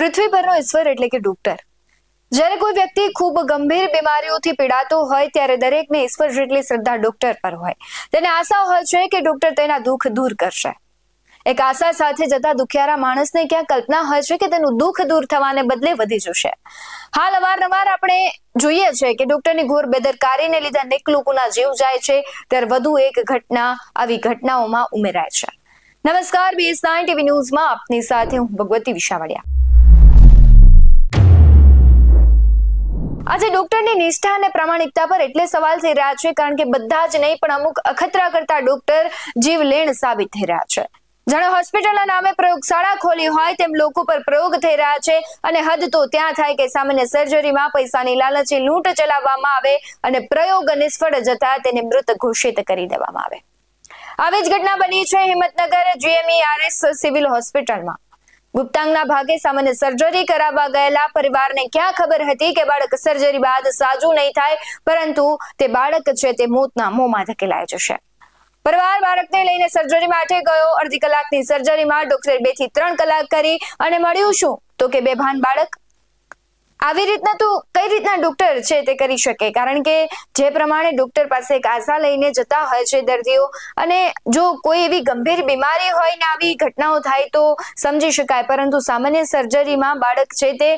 પૃથ્વી પરનો ઈશ્વર એટલે કે ડોક્ટર. જ્યારે કોઈ વ્યક્તિ ખૂબ ગંભીર બીમારીઓથી પીડાતો હોય, ત્યારે દરેકને ઈશ્વર જેટલી શ્રદ્ધા ડોક્ટર પર હોય. તેને આશા હોય છે કે ડોક્ટર તેના દુઃખ દૂર કરશે. એક આશા સાથે જતા દુખિયારા માણસને ક્યાં કલ્પના હોય છે કે તેનું દુઃખ દૂર થવાને બદલે વધી જશે? હાલ અવારનવાર આપણે જોઈએ છે કે ડોક્ટરની ઘોર બેદરકારીને લીધે અનેક લોકોના જીવ જાય છે, ત્યારે વધુ એક ઘટના આવી ઘટનાઓમાં ઉમેરાય છે. નમસ્કાર બીએસ નાઇન ટીવી ન્યૂઝમાં આપની સાથે હું ભગવતી વિશાવડિયા. આજે ડોક્ટરની નિષ્ઠા અને પ્રામાણિકતા પર એટલે સવાલ થઈ રહ્યા છે, કારણ કે બધા જ નહીં, પણ અમુક અખતરા કરતા ડોક્ટર જીવલેણ સાબિત થઈ રહ્યા છે. જાણે હોસ્પિટલના નામે પ્રયોગશાળા ખોલી હોય તેમ લોકો પર પ્રયોગ થઈ રહ્યા છે અને હદ તો ત્યાં થાય કે સામાન્ય સર્જરીમાં પૈસાની લાલચી લૂંટ ચલાવવામાં આવે અને પ્રયોગ નિષ્ફળ જતા તેને મૃત ઘોષિત કરી દેવામાં આવે. આવી જ ઘટના બની છે હિંમતનગર જીએમઈઆરએસ સિવિલ હોસ્પિટલમાં. ગુપ્તાંગના ભાગે સામાન્ય સર્જરી કરાવવા ગયેલા પરિવારને ક્યાં ખબર હતી કે બાળક સર્જરી બાદ સાજું નહીં થાય, પરંતુ તે બાળક છે તે મોતના મોંમાં ધકેલાઈ જશે. પરિવાર બાળકને લઈને સર્જરી માટે ગયો. અડધી કલાકની સર્જરીમાં ડોક્ટરે બેથી ત્રણ કલાક કરી અને મળ્યું શું? તો કે બેભાન બાળક આવી રીતના તો કઈ રીતના ડોક્ટર છે તે કરી શકે? કારણ કે જે પ્રમાણે ડોક્ટર પાસે એક આશા લઈને જતા હોય છે દર્દીઓ, અને જો કોઈ એવી ગંભીર બીમારી હોય ને આવી ઘટનાઓ થાય તો સમજી શકાય. પરંતુ સામાન્ય સર્જરીમાં બાળક છે તે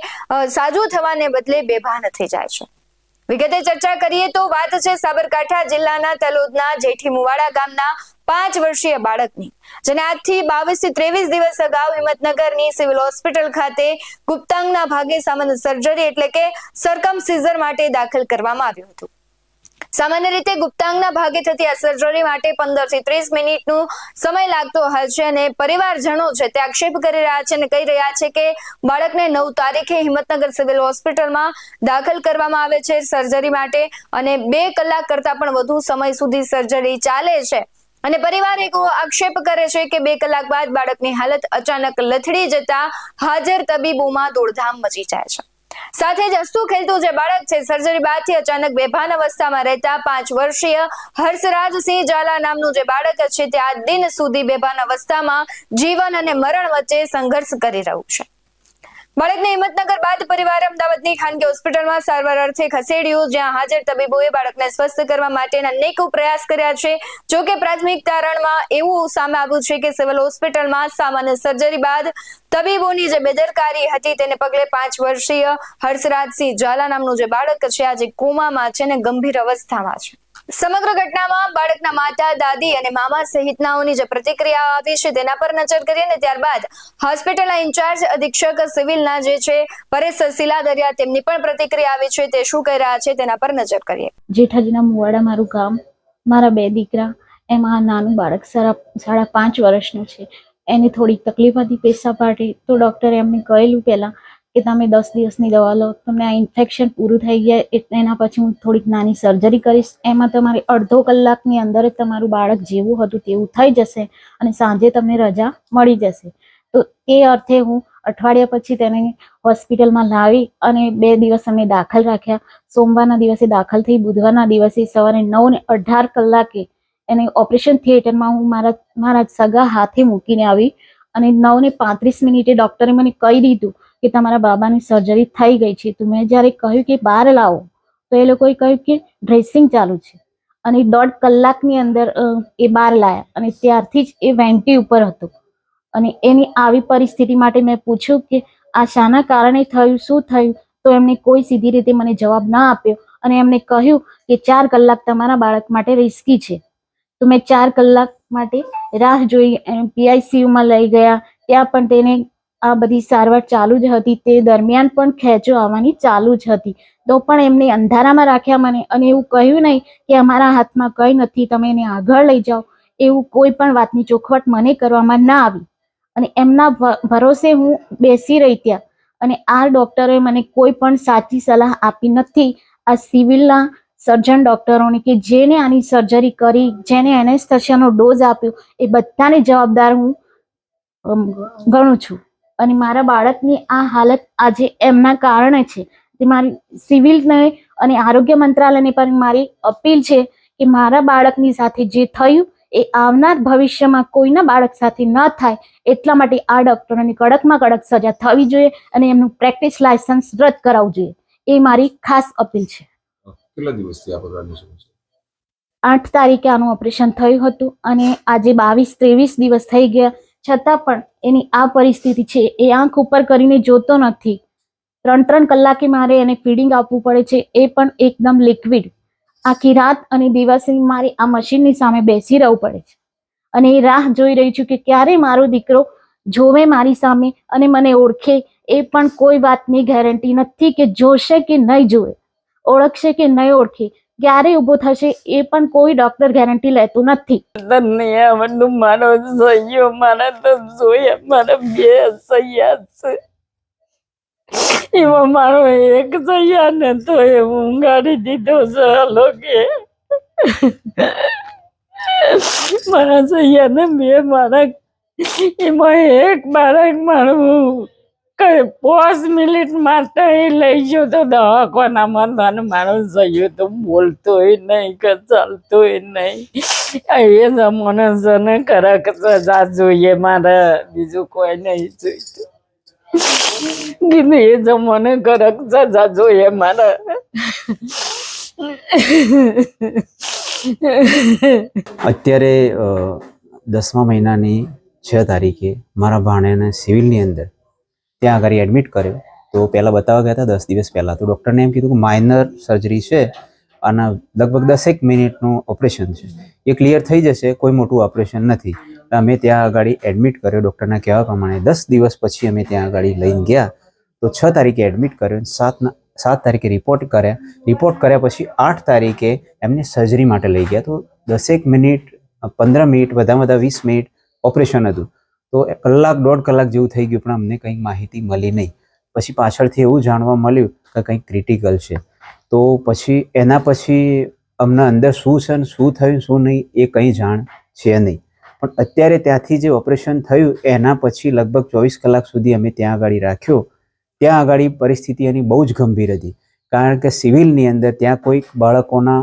સાજું થવાને બદલે બેભાન થઈ જાય છે. વિગતે ચર્ચા કરીએ તો વાત છે સાબરકાંઠા જિલ્લાના તલોદના જેઠી મુવાડા ગામના પાંચ વર્ષીય બાળકની, જેને આજથી બાવીસથી ત્રેવીસ દિવસ અગાઉ હિંમતનગરની સિવિલ હોસ્પિટલ ખાતે ગુપ્તાંગના ભાગે સામાન્ય સર્જરી એટલે કે સરકમ સીઝર માટે દાખલ કરવામાં આવ્યું હતું. સામાન્ય રીતે ગુપ્તાંગના ભાગે થતી આ સર્જરી માટે પંદરથી ત્રીસ મિનિટનો સમય લાગતો છે અને પરિવારજનો છે તે આક્ષેપ કરી રહ્યા છે અને કહી રહ્યા છે કે બાળકને નવ તારીખે હિંમતનગર સિવિલ હોસ્પિટલમાં દાખલ કરવામાં આવે છે સર્જરી માટે અને બે કલાક કરતા પણ વધુ સમય સુધી સર્જરી ચાલે છે. અને પરિવાર એક આક્ષેપ કરે છે કે બે કલાક બાદ બાળકની હાલત અચાનક લથડી જતા હાજર તબીબોમાં દોડધામ મચી જાય છે. સાથે જ હસતું ખેલતું જે બાળક છે સર્જરી બાદથી અચાનક બેભાન અવસ્થામાં રહેતા પાંચ વર્ષીય હર્ષરાજસિંહ ઝાલા નામનું જે બાળક છે, તે આ દિન સુધી બેભાન અવસ્થામાં જીવન અને મરણ વચ્ચે સંઘર્ષ કરી રહ્યું છે. બાળકને હિંમતનગર બાદ પરિવારે અમદાવાદની ખાનગી હોસ્પિટલમાં સારવાર અર્થે ખસેડ્યું, જ્યાં હાજર તબીબોએ બાળકને સ્વસ્થ કરવા માટેના અનેકો પ્રયાસ કર્યા છે. જો કે પ્રાથમિક તારણમાં એવું સામે આવ્યું છે કે સિવિલ હોસ્પિટલમાં સામાન્ય સર્જરી બાદ તબીબોની જે બેદરકારી હતી તેને પગલે પાંચ વર્ષીય હર્ષરાજસિંહ ઝાલા નામનું જે બાળક છે, આજે કોમામાં છે ને ગંભીર અવસ્થામાં છે. સમગ્ર ઘટનામાં બાળકના માતા, દાદી અને મામા સહિતનાઓની જે પ્રતિક્રિયા આવી છે, તેના પર નજર કરીએ ને ત્યારબાદ હોસ્પિટલના ઇન્ચાર્જ અધિક્ષક સિવિલના જે છે, પરેશ સિલાદરિયા તેમની પણ પ્રતિક્રિયા આવી છે, તે શું કહી રહ્યા છે, તેના પર નજર કરીએ. જેઠાજીના મુવાડા મારું ગામ, મારા બે દીકરા, એમાં નાનું બાળક સારા સાડા પાંચ વર્ષનું છે. એને થોડીક તકલીફ હતી, પેશાબ માટે તો ડૉક્ટરે એમને કહેલું પહેલાં કે તમે દસ દિવસની દવા લો, તમને આ ઇન્ફેક્શન પૂરું થઈ એટલે એના પછી હું થોડીક નાની સર્જરી કરીશ. એમાં તમારે અડધો કલાકની અંદર જ તમારું બાળક જેવું હતું તેવું થઈ જશે અને સાંજે તમને રજા મળી જશે. તો એ અર્થે હું અઠવાડિયા પછી તેને હોસ્પિટલમાં લાવી અને બે દિવસ અમે દાખલ રાખ્યા. સોમવારના દિવસે દાખલ થઈ, બુધવારના દિવસે સવારે નવ ને અઢાર કલાકે એને ઓપરેશન થિયેટરમાં હું મારા મારા સગા હાથે મૂકીને આવી અને નવ ને પાંત્રીસ મિનિટે ડૉક્ટરે મને કહી દીધું કે તમારા બાબાની સર્જરી થઈ ગઈ છે. તો મેં જ્યારે કહ્યું કે બહાર લાવો, તો એ લોકોએ કહ્યું કે ડ્રેસિંગ ચાલુ છે. અને દોઢ કલાકની અંદર એ બહાર લાયા. અને ત્યારથી જ એ વેન્ટી ઉપર હતો. અને એની આવી પરિસ્થિતિ માટે મેં પૂછ્યું કે આ શાના કારણે થયું, શું થયું? તો એમને કોઈ સીધી રીતે મને જવાબ ના આપ્યો. અને એમને કહ્યું કે ચાર કલાક તમારા બાળક માટે રિસ્કી છે. તો મેં ચાર કલાક માટે રાહ જોઈ પીઆઈસીયુમાં લઈ ગયા. ત્યાં પણ તેને આ બધી સારવાર ચાલુ જ હતી. તે દરમિયાન પણ ખેંચો આવવાની ચાલુ જ હતી. તો પણ એમને અંધારામાં રાખ્યા મને અને એવું કહ્યું નહીં કે અમારા હાથમાં કંઈ નથી, તમે એને આગળ લઈ જાઓ. એવું કોઈ પણ વાતની ચોખવટ મને કરવામાં ના આવી. અને એમના ભરોસે હું બેસી રહી ત્યાં. અને આ ડૉક્ટરોએ મને કોઈ પણ સાચી સલાહ આપી નથી. આ સિવિલના સર્જન ડોક્ટરોને કે જેને આની સર્જરી કરી, જેને એનેસ્થેશિયાનો ડોઝ આપ્યો, એ બધાને જવાબદાર હું ગણું છું. અને મારા બાળકની આ હાલત આજે એમના કારણે છે. તે મારી સિવિલને અને આરોગ્ય મંત્રાલયને પણ મારી અપીલ છે કે મારા બાળકની સાથે જે થયું એ આવનાર ભવિષ્યમાં કોઈના બાળક સાથે ન થાય એટલા માટે આ ડોક્ટરોની કડકમાં કડક સજા થવી જોઈએ અને એમનું પ્રેક્ટિસ લાયસન્સ રદ કરાવવું જોઈએ. એ મારી ખાસ અપીલ છે. કેટલા દિવસથી આ પ્રકારની સમસ્યા આઠ તારીખે આનું ઓપરેશન થયું હતું અને આજે બાવીસ ત્રેવીસ દિવસ થઈ ગયા. છતાં પણ એની આ પરિસ્થિતિ છે, એ આંખ ઉપર કરીને જોતો નથી. ત્રણ ત્રણ કલાકે મારે એને ફીડિંગ આપવું પડે છે, એ પણ એકદમ લિક્વિડ આખી રાત અને દિવસે મારે આ મશીનની સામે બેસી રહેવું પડે છે. અને એ રાહ જોઈ રહી છું કે ક્યારે મારો દીકરો જોવે મારી સામે અને મને ઓળખે, એ પણ કોઈ વાતની ગેરંટી નથી કે જોશે કે નહીં જોવે. ઓળખશે કે નહીં ઓળખે ક્યારે ઊભો થશે એ પણ કોઈ ડોક્ટર ગેરંટી લેતું નથી. તને આ બધું મારો સહયો મારા જોઈએ મારા બે સહ્યા છે. એમાં મારો એક સહ્યા ને તો એ ઊંઘાડી દીધો છે લોકે મારા સહ્યા ને બે મારા એમાં એક બાળક મારું પાંચ મિનિટ માટે લઈ ગયો તો દવાખાનામાં તને માણસ સહ્યો તો બોલતોય નહીં કે ચાલતોય નહીં. એ જમાનો જને કરક સજા જોઈએ, મારે બીજું કોઈ નહીં જોઈતું. કીધું એ જમાને કરક સજા જોઈએ મારે. અત્યારે દસમા મહિનાની છ તારીખે મારા ભાણેને સિવિલની અંદર ત્યાં આગળ એડમિટ કર્યો. તો પહેલાં બતાવવા ગયા હતા, દસ દિવસ પહેલાં. તો ડૉક્ટરને એમ કીધું કે માઇનર સર્જરી છે આના લગભગ દસેક મિનિટનું ઓપરેશન છે. એ ક્લિયર થઈ જશે, કોઈ મોટું ઓપરેશન નથી. અમે ત્યાં આગળ એડમિટ કર્યો. ડૉક્ટરના કહેવા પ્રમાણે દસ દિવસ પછી અમે ત્યાં આગળ લઈને ગયા. તો છ તારીખે એડમિટ કર્યો સાતના સાત તારીખે રિપોર્ટ કર્યા. રિપોર્ટ કર્યા પછી આઠ તારીખે એમને સર્જરી માટે લઈ ગયા. તો દસેક મિનિટ, પંદર મિનિટ વધારે વધારે વીસ મિનિટ ઓપરેશન હતું. તો કલાક, દોઢ કલાક જેવું થઈ ગયું, પણ અમને કંઈ માહિતી મળી નહીં. પછી પાછળથી એવું જાણવા મળ્યું કે કંઈક ક્રિટિકલ છે. તો પછી એના પછી અમને અંદર શું છે ને શું થયું, શું નહીં, એ કંઈ જાણ છે નહીં. પણ અત્યારે ત્યાંથી જે ઓપરેશન થયું, એના પછી લગભગ ચોવીસ કલાક સુધી અમે ત્યાં આગળ રાખ્યો. ત્યાં આગળ પરિસ્થિતિ એની બહુ જ ગંભીર હતી. કારણ કે સિવિલની અંદર ત્યાં કોઈક બાળકોના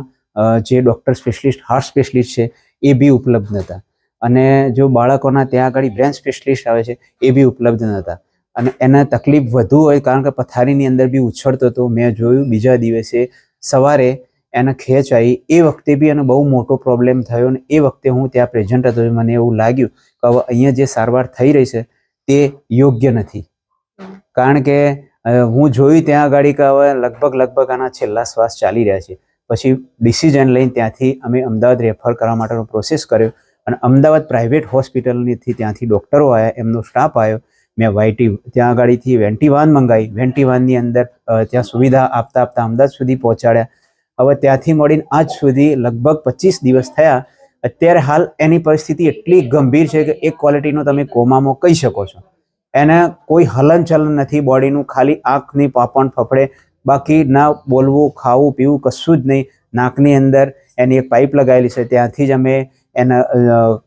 જે ડૉક્ટર સ્પેશિયલિસ્ટ હાર્ટ સ્પેશિયલિસ્ટ છે, એ બી ઉપલબ્ધ નહોતા. અને જો બાળકોના ત્યાં આગળ બ્રેન સ્પેશિયલિસ્ટ આવે છે, એ બી ઉપલબ્ધ નહોતા. અને એને તકલીફ વધુ હોય, કારણ કે પથારીની અંદર બી ઉછળતો હતો. મેં જોયું બીજા દિવસે સવારે એને ખેંચ આવી એ વખતે બી એનો બહુ મોટો પ્રોબ્લેમ થયો અને એ વખતે હું ત્યાં પ્રેઝન્ટ હતો. મને એવું લાગ્યું કે હવે અહીંયા જે સારવાર થઈ રહી છે, તે યોગ્ય નથી. કારણ કે હું જોયું ત્યાં આગળ કે હવે લગભગ લગભગ આના છેલ્લા શ્વાસ ચાલી રહ્યા છે. પછી ડિસિઝન લઈને ત્યાંથી અમે અમદાવાદ રેફર કરવા માટેનો પ્રોસેસ કર્યો. અને અમદાવાદ પ્રાઇવેટ હોસ્પિટલથી ત્યાંથી ડૉક્ટરો આવ્યા, એમનો સ્ટાફ આવ્યો. મેં વાયટી, ત્યાં આગળથી વેન્ટી વાન મંગાવી વેન્ટી વાનની અંદર ત્યાં સુવિધા આપતા આપતા અમદાવાદ સુધી પહોંચાડ્યા. હવે ત્યાંથી મળીને આજ સુધી લગભગ પચીસ દિવસ થયા. અત્યારે હાલ એની પરિસ્થિતિ એટલી ગંભીર છે કે એક ક્વોલિટીનો તમે કોમામાં કહી શકો છો. એને કોઈ હલનચલન નથી, બોડીનું ખાલી આંખની પાપણ ફફડે. બાકી ના બોલવું, ખાવું, પીવું કશું જ નહીં. નાકની અંદર એની એક પાઇપ લગાવેલી છે. ત્યાંથી જ અમે એને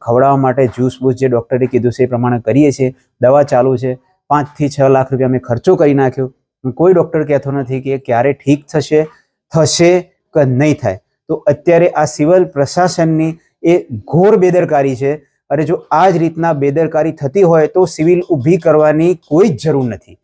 ખવડાવવા માટે જ્યુસ બૂસ જે ડૉક્ટરે કીધું છે એ પ્રમાણે કરીએ છીએ. દવા ચાલુ છે. પાંચથી છ લાખ રૂપિયા અમે ખર્ચો કરી નાખ્યો. કોઈ ડૉક્ટર કહેતો નથી કે ક્યારે ઠીક થશે થશે કે નહીં થાય. તો અત્યારે આ સિવિલ પ્રશાસનની એ ઘોર બેદરકારી છે. અને જો આ જ રીતના બેદરકારી થતી હોય તો સિવિલ ઊભી કરવાની કોઈ જ જરૂર નથી.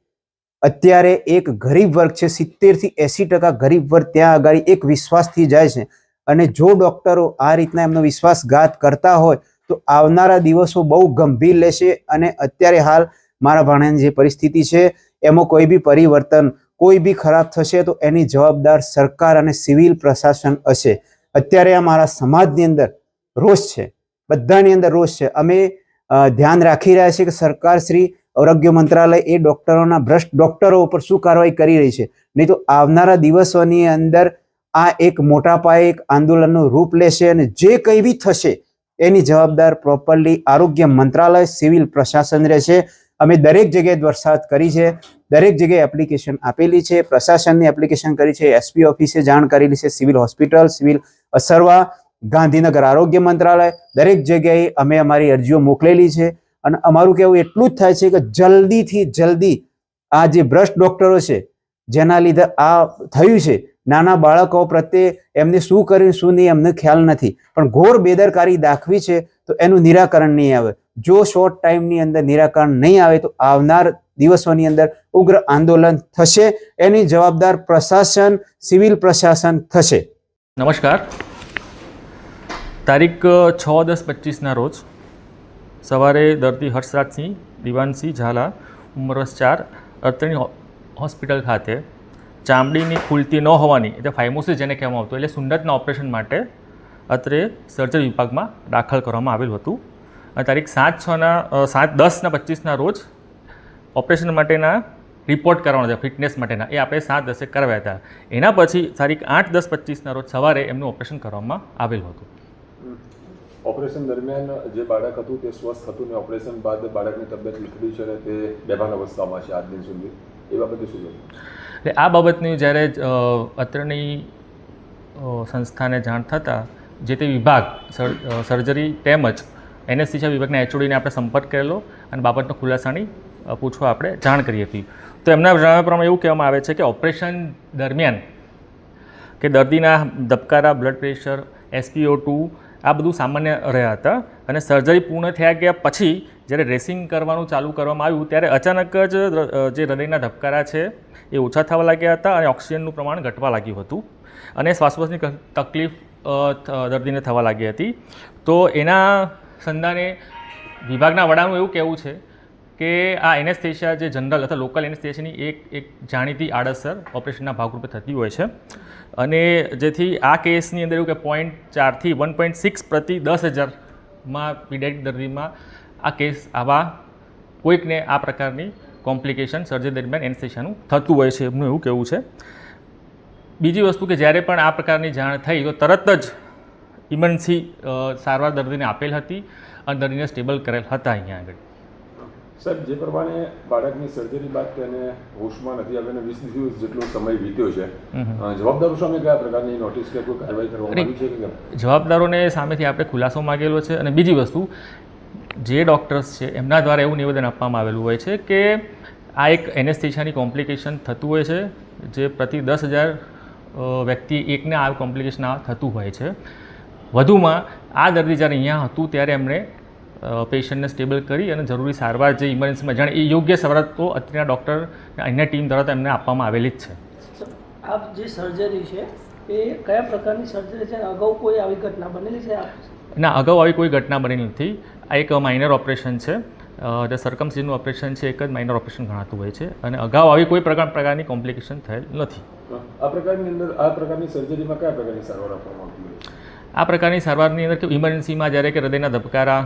અત્યારે એક ગરીબ વર્ગ છે. સિત્તેરથી એંસી ટકા ગરીબ વર્ગ ત્યાં આગળ એક વિશ્વાસથી જાય છે. અને જો ડૉક્ટરો આ રીતના એમનો વિશ્વાસઘાત કરતા હોય, તો આવનારા દિવસો બહુ ગંભીર લેશે અને અત્યારે હાલ મારા ભાણેની જે પરિસ્થિતિ છે, એમાં કોઈ બી પરિવર્તન, કોઈ બી ખરાબ થશે તો એની જવાબદાર સરકાર અને સિવિલ પ્રશાસન હશે. અત્યારે આ મારા સમાજની અંદર રોષ છે, બધાની અંદર રોષ છે. અમે ધ્યાન રાખી રહ્યા છીએ કે સરકાર શ્રી આરોગ્ય મંત્રાલય એ ડોક્ટરોના ભ્રષ્ટ ડોક્ટરો ઉપર શું કાર્યવાહી કરી રહી છે. નહીં તો આવનારા દિવસોની અંદર આ એક મોટા પાયે એક આંદોલનનું રૂપ લેશે અને જે કંઈ બી થશે, એની જવાબદાર પ્રોપરલી આરોગ્ય મંત્રાલય, સિવિલ પ્રશાસન રહેશે. અમે દરેક જગ્યાએ વરસાદ કરી છે, દરેક જગ્યાએ એપ્લિકેશન આપેલી છે, પ્રશાસનની એપ્લિકેશન કરી છે એસપી ઓફિસે જાણ કરેલી છે, civil hospital, civil Asarwa, Gandhinagar આરોગ્ય મંત્રાલય, દરેક જગ્યાએ અમે અમારી અરજીઓ મોકલેલી છે. અને અમારું કહેવું એટલું જ થાય છે કે જલ્દીથી જલ્દી આ જે ભ્રષ્ટ ડોક્ટરો છે, જેના લીધે આ થયું છે નાના બાળકો પ્રત્યે એમને શું કર્યું, શું નહીં, એમને ખ્યાલ નથી. પણ ઘોર બેદરકારી દાખવી છે, તો એનું નિરાકરણ નહીં આવે. જો શોર્ટ ટાઈમની અંદર નિરાકરણ નહીં આવે, તો આવનાર દિવસોની અંદર ઉગ્ર આંદોલન થશે. એની જવાબદાર પ્રશાસન, સિવિલ પ્રશાસન થશે. નમસ્કાર. તારીખ છ, દસ, પચીસના રોજ સવારે દર્દી હર્ષરાજસિંહ, દિવાનસિંહ ઝાલા, ઉંમર વર્ષ ચાર અત્રેની હોસ્પિટલ ખાતે ચામડીની ખુલતી ન હોવાની, એટલે ફાઇમોસિસ જેને કહેવામાં આવતું એટલે સુંદરના ઓપરેશન માટે અત્રે સર્જરી વિભાગમાં દાખલ કરવામાં આવેલું હતું. અને તારીખ સાત છના સાત દસના પચીસના રોજ ઓપરેશન માટેના રિપોર્ટ કરવાના હતા, ફિટનેસ માટેના. એ આપણે સાત દસે કરાવ્યા હતા. એના પછી તારીખ આઠ દસ પચીસના રોજ સવારે એમનું ઓપરેશન કરવામાં આવેલું હતું. ઓપરેશન દરમિયાન જે બાળક હતું તે સ્વસ્થ હતું ને ઓપરેશન બાદ બાળકની તબિયત લથડી છે તે બેભાન અવસ્થામાં છે આજ દિન સુધી. એ બાબતે શું એટલે આ બાબતની જ્યારે અત્રની સંસ્થાને જાણ થતાં જે તે વિભાગ સર્જરી તેમજ એનેસ્થિશિયા વિભાગના એચઓડીને આપણે સંપર્ક કરેલો અને બાબતનો ખુલાસાની પૂછવા આપણે જાણ કરી હતી. તો એમના જણાવ્યા પ્રમાણે એવું કહેવામાં આવે છે કે ઓપરેશન દરમિયાન કે દર્દીના ધબકારા, બ્લડ પ્રેશર, એસપીઓ ટુ આ બધું સામાન્ય રહ્યા હતા અને સર્જરી પૂર્ણ થયા ગયા પછી જ્યારે ડ્રેસિંગ કરવાનું ચાલુ કરવામાં આવ્યું, ત્યારે અચાનક જ જે હૃદયના ધબકારા છે, એ ઓછા થવા લાગ્યા હતા અને ઓક્સિજનનું પ્રમાણ ઘટવા લાગ્યું હતું અને શ્વાસોશ્વાસની તકલીફ દર્દીને થવા લાગી હતી. તો એના સંધાને વિભાગના વડાનું એવું કહેવું છે કે આ એનેસ્થેશિયા જે જનરલ અથવા લોકલ એનેસ્થેશિયાની એક એક જાણીતી આડઅસર ઓપરેશનના ભાગરૂપે થતી હોય છે. અને જેથી આ કેસની અંદર એવું કે પોઈન્ટ ચારથી વન પોઈન્ટ સિક્સ પ્રતિ દસ હજારમાં પીડિયાટિક દર્દીમાં આ કેસ આવા કોઈકને આ પ્રકારની કોમ્પ્લિકેશન સર્જરી દરમિયાન એનેસ્થેશિયાનું થતું હોય છે એમનું એવું કહેવું છે. બીજી વસ્તુ કે જ્યારે પણ આ પ્રકારની જાણ થઈ તો તરત જ ઇમરજન્સી સારવાર દર્દીને આપેલ હતી અને દર્દીને સ્ટેબલ કરેલ હતા અહીંયા આગળ. સાહેબ જે પ્રમાણે બાળકની સર્જરી બાદ તેને હોશમાં નથી આવ્યો વીસ દિવસ જેટલો સમય વીત્યો છે જવાબદારો સામે કયા પ્રકારની નોટિસ કે કોઈ કાર્યવાહી કરવામાં આવી છે કે જવાબદારોને સામેથી આપણે ખુલાસો માગેલો છે અને બીજી વસ્તુ જે ડૉક્ટર્સ છે, એમના દ્વારા એવું નિવેદન આપવામાં આવેલું હોય છે કે આ એક એનેસ્થેશિયાની કોમ્પ્લિકેશન થતું હોય છે, જે પ્રતિ દસ હજાર વ્યક્તિ એકને આ કોમ્પ્લિકેશન થતું હોય છે. વધુમાં, આ દર્દી જ્યારે અહીંયા હતું ત્યારે એમણે પેશન્ટને સ્ટેબલ કરી અને જરૂરી સારવાર જે ઇમરજન્સીમાં જાણે એ યોગ્ય સારવાર તો અત્યારના ડૉક્ટર અન્ય ટીમ દ્વારા તો એમને આપવામાં આવેલી જ છે. આપ જે સર્જરી છે એ કયા પ્રકારની સર્જરી છે? અગાઉ કોઈ આવી ઘટના બનેલી છે? ના અગાઉ આવી કોઈ ઘટના બની નથી. આ એક માઇનર ઓપરેશન છે. જે સરકમસીનું ઓપરેશન છે એક જ માઇનર ઓપરેશન ગણાતું હોય છે અને અગાઉ આવી કોઈ પ્રકાર પ્રકારની કોમ્પ્લિકેશન થયેલ નથી. આ પ્રકારની અંદર આ પ્રકારની સર્જરીમાં કયા પ્રકારની સારવાર આપવામાં આવતી હોય આ પ્રકારની સારવારની અંદર કે ઇમરજન્સીમાં જ્યારે કે હૃદયના ધબકારા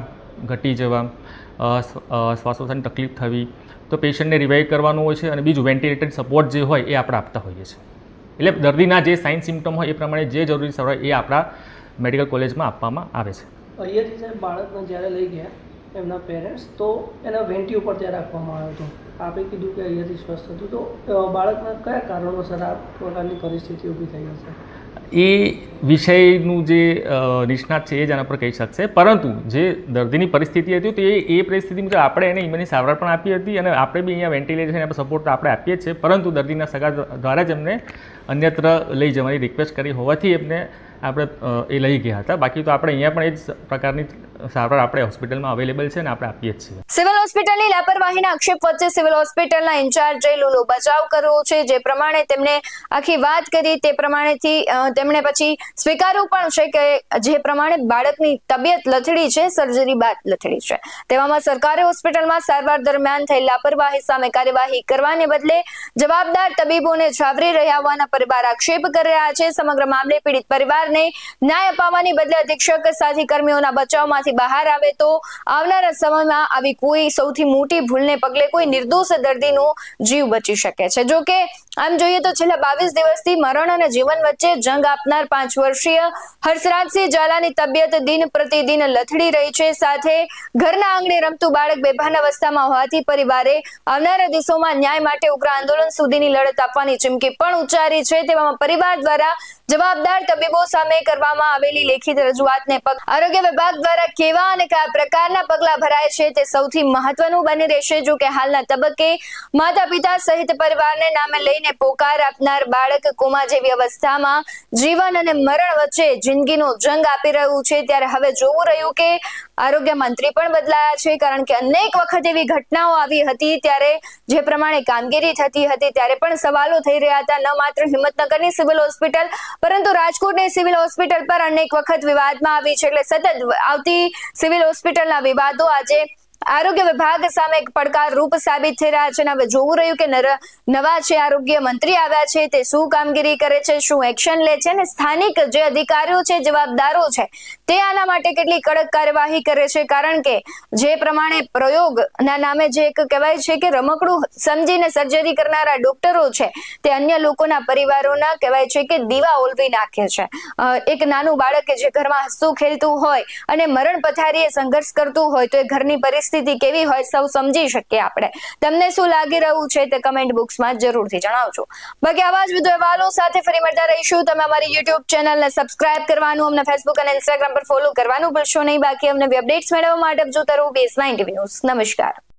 ઘટી જવા શ્વાસોશ્વાસની તકલીફ થવી તો પેશન્ટને રિવાઇવ કરવાનું હોય છે અને બીજું વેન્ટિલેટેડ સપોર્ટ જે હોય એ આપણે આપતા હોઈએ છીએ. એટલે દર્દીના જે સાઇન સિમ્ટમ હોય એ પ્રમાણે જે જરૂરી સારવાર એ આપણા મેડિકલ કોલેજમાં આપવામાં આવે છે. અહીંયાથી સાહેબ બાળકને જ્યારે લઈ ગયા એમના પેરેન્ટ્સ તો એના વેન્ટી ઉપર ત્યાં રાખવામાં આવ્યો હતો. આપે કીધું કે અહીંયાથી સ્વસ્થ હતું. તો બાળકના કયા કારણોસર આ પ્રકારની પરિસ્થિતિ ઊભી થઈ હશે? એ વિષયનું જે નિષ્ણાત છે એ જ આના પર કહી શકશે. પરંતુ જે દર્દીની પરિસ્થિતિ હતી તો એ એ પરિસ્થિતિ મુજબ આપણે એને ઇમરની સારવાર પણ આપી હતી અને આપણે બી અહીંયા વેન્ટિલેશન આપણે સપોર્ટ આપણે આપીએ છીએ. પરંતુ દર્દીના સગા દ્વારા જ એમને અન્યત્ર લઈ જવાની રિક્વેસ્ટ કરી હોવાથી એમને આપણે એ લઈ ગયા હતા. બાકી તો આપણે અહીંયા પણ એ જ પ્રકારની સારવાર આપણે હોસ્પિટલમાં અવેલેબલ છે અને આપણે આપીએ છીએ. સિવિલ હોસ્પિટલની લાપરવાહીના આક્ષેપ વચ્ચે સિવિલ હોસ્પિટલના ઇન્ચાર્જે લુલો બચાવ કર્યો છે, જે પ્રમાણે તેમણે આખી વાત કરી, તે પ્રમાણેથી તેમણે પછી સ્વીકારવું પણ છે કે જે પ્રમાણે બાળકની તબિયત લથડી છે, સર્જરી બાદ લથડી છે. તેવામાં સરકારી હોસ્પિટલમાં સારવાર દરમિયાન થયેલ લાપરવાહી સામે કાર્યવાહી કરવાને બદલે જવાબદાર તબીબોને છાવરી રહ્યા હોવાના પરિવાર આક્ષેપ કરી રહ્યા છે. સમગ્ર મામલે પીડિત પરિવારને ન્યાય અપાવવાની બદલે અધિક્ષક, સાથી કર્મીઓના બચાવમાંથી બહાર આવે તો આવનારા સમયમાં આવી કોઈ સૌથી મોટી ભૂલને પગલે કોઈ નિર્દોષ દર્દીનો જીવ બચી શકે છે. જો કે, આમ જોઈએ તો છેલ્લા બાવીસ દિવસથી મરણ અને જીવન વચ્ચે જંગ આપનાર પાંચ વર્ષીય હર્ષરાજસિંહ ઝાલાની તબિયત દિન પ્રતિદિન લથડી રહી છે. સાથે ઘરના આંગણે રમતું બાળક બેભાન અવસ્થામાં હોવાથી પરિવારે આવનારા દિવસોમાં ન્યાય માટે ઉગ્ર આંદોલન સુધીની લડત આપવાની ચીમકી પણ ઉચ્ચારી છે. તેવામાં પરિવાર દ્વારા જવાબદાર તબીબો સામે કરવામાં આવેલી લેખિત રજૂઆતને પગ આરોગ્ય વિભાગ દ્વારા કેવા અને કયા પ્રકારના પગલા ભરાય છે તે સૌથી મહત્વનું બની રહેશે. જો કે હાલના તબક્કે માતા પિતા સહિત પરિવારને નામે લઈને પોકાર આપનાર બાળક કોમા જેવી અવસ્થામાં જીવન અને મરણ વચ્ચે જિંદગીનો જંગ આપી રહ્યું છે. ત્યારે હવે જોવું રહ્યું કે આરોગ્ય મંત્રી પણ બદલાયા છે. કારણ કે અનેક વખત એવી ઘટનાઓ આવી હતી. ત્યારે જે પ્રમાણે કામગીરી થતી હતી ત્યારે પણ સવાલો થઈ રહ્યા હતા. ન માત્ર હિંમતનગરની સિવિલ હોસ્પિટલ, પરંતુ રાજકોટની સિવિલ હોસ્પિટલ પર અનેક વખત વિવાદમાં આવી છે. એટલે સતત આવતી સિવિલ હોસ્પિટલના વિવાદો આજે આરોગ્ય વિભાગ સામે એક પડકાર રૂપ સાબિત થઈ રહ્યા છે હવે જોવું રહ્યું કે નવા છે આરોગ્ય મંત્રી આવ્યા છે, તે શું કામગીરી કરે છે, શું એક્શન લે છે અને સ્થાનિક જે અધિકારીઓ છે, જવાબદારો છે, તે આના માટે કેટલી કડક કાર્યવાહી કરે છે? કારણ કે જે પ્રમાણે પ્રયોગના નામે જે એક કહેવાય છે કે રમકડું સમજીને સર્જરી કરનારા ડોક્ટરો છે, તે અન્ય લોકોના પરિવારોના કહેવાય છે કે દીવા ઓલવી નાખે છે. એક નાનું બાળક જે ઘરમાં હસતું ખેલતું હોય અને મરણ પથારીએ સંઘર્ષ કરતું હોય તો એ ઘરની પરિસ્થિતિ કેવી હોય સૌ સમજી શકીએ આપણે. તમને શું લાગી રહ્યું છે તે કમેન્ટ બોક્સમાં જરૂરથી જણાવજો. બાકી આવા જ વધુ અહેવાલો સાથે ફરી મળતા રહીશું. તમે અમારી યુટ્યુબ ચેનલને સબસ્ક્રાઇબ કરવાનું, અમને ફેસબુક અને ઇન્સ્ટાગ્રામ પર ફોલો કરવાનું ભૂલશો નહીં. બાકી અમને અપડેટ્સ મેળવવા માટે જોતા રહો બેઝ નાઇન ટીવી ન્યૂઝ નમસ્કાર.